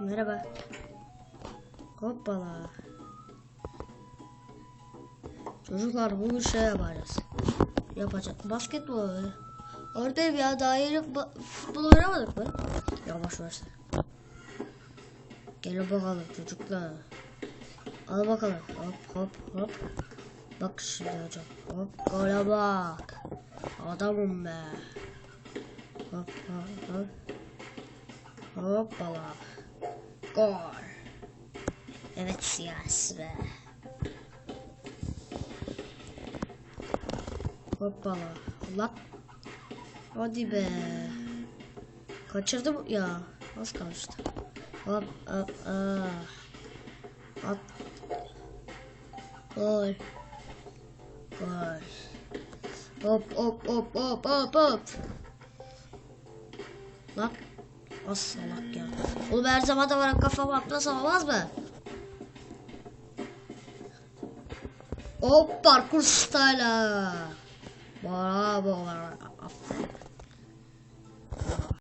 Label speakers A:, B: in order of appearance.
A: Merhaba. Hoppala. Çocuklar bugün şey yapacağız. Yapacak. Basketbol. Orada ya daha yeni futbol oynamadık mı? Yavaş yavaş. Gel bakalım çocuklar. Al bakalım. Hop hop hop. Bak şimdi hocam. Hop gole bak. Adamım be. Hop hop hop. Hoppala. Gol. Evet siyasi be. Hoppala. Allah. Hadi be. Kaçırdım ya. Az kalmıştı. Hop hop ah. At. Gol. Gol. Hop hop hop hop hop hop. Lan. Az salak ya. Oğlum her zaman da bana kafama atmasam olmaz mı? Hop parkur style'a. Bravo. Aferin.